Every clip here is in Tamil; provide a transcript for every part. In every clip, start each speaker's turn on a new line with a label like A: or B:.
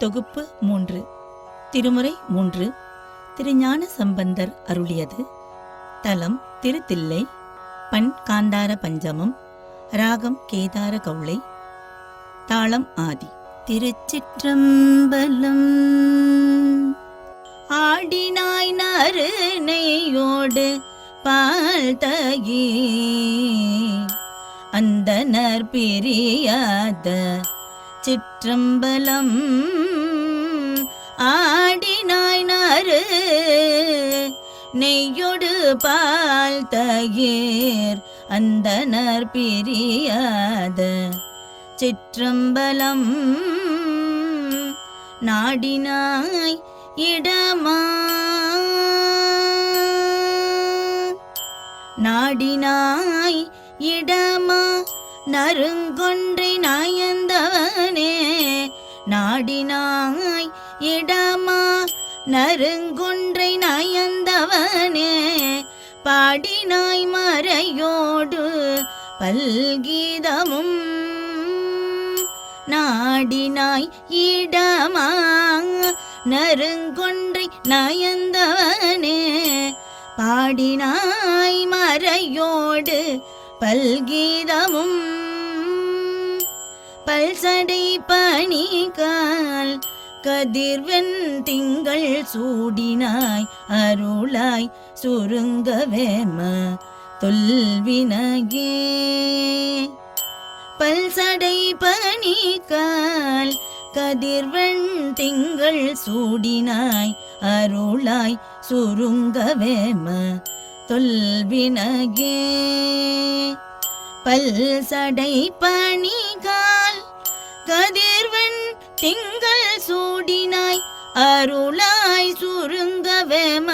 A: தொகுப்பு மூன்று. திருமுறை மூன்று. திருஞான சம்பந்தர் அருளியது. தலம் திருத்தில்லை. பண் காந்தார பஞ்சமம். ராகம் கேதார கவுளை. தாளம் ஆதி. திருச்சிற்றம்பலம். ஆடினாய் நறுநெய்யோடு பால் தகி அந்தனர் பிரியாத சிற்றம்பலம். ஆடினாய் நாறு நெய்யொடு பால் தகீர் அந்தனர் பிரியாத சிற்றம்பலம் நாடினாய் இடமா? நாடினாய் இடமா? நறுங்கொன்றை நாயந்தவனே நாடினாய் இடமா? நறுங்குன்றை நயந்தவனே பாடினாய் மறையோடு பல்கீதமும் நாடினாய் இடமா? நறுங்கொன்றை நயந்தவனே பாடினாய் மறையோடு பல்கீதமும் பல்சடை பணிகால் கதிர்வெண் திங்கள் சூடினாய் அருளாய் சுருங்கவேம தொல்வினகே பல்சடை பணிக்கால் கதிர்வெண் திங்கள் சூடினாய் அருளாய் சுருங்கவேம தொல்வினகே பல்சடை பணிகால் கதிர்வெண் திங்கள் சூடினாய் அருளாய் சுருங்கவேம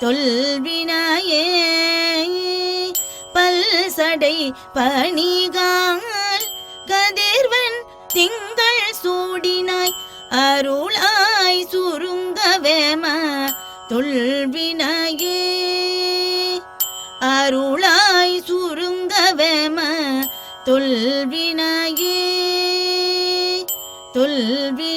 A: தொல்வினாயே. பல்சடை பணிகால் கதிர்வன் திங்கள் சூடினாய் அருளாய் சுருங்கவேம தொல்வினாயே. அருளாய் சுருங்கவேம தொல்வினாயே. தொல்வி